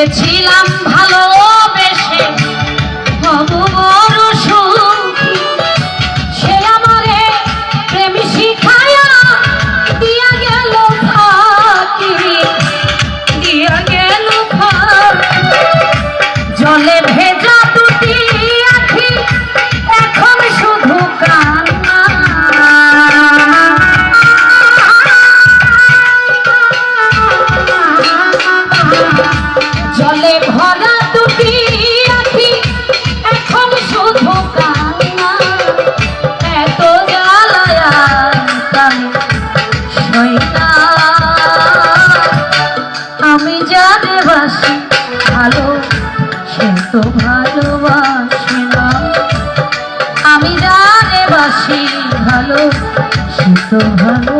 ভেবেছিলাম তো ভালো সে তো ভালো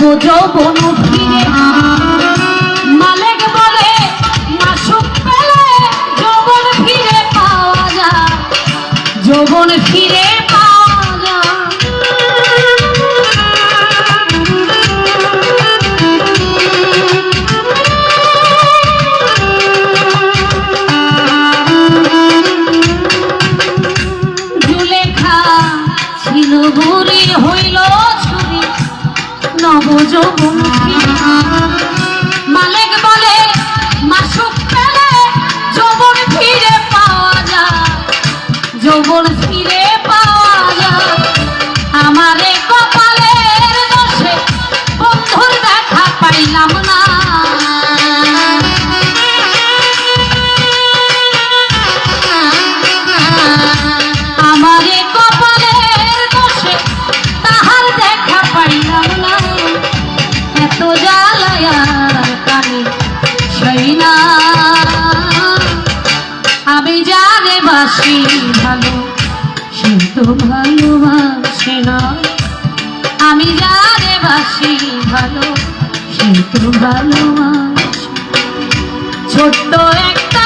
যাব যৌবন মালিক বলে মাসুক পেলে ফিরে পাওয়া যায়। যৌবন ফিরে সবুজ মুখী ভালোবাসি ভালো, সে তো ভালোবাসে না। আমি যারে বাসি ভালো, সে তো ভালোবাসে। ছোট্ট একটা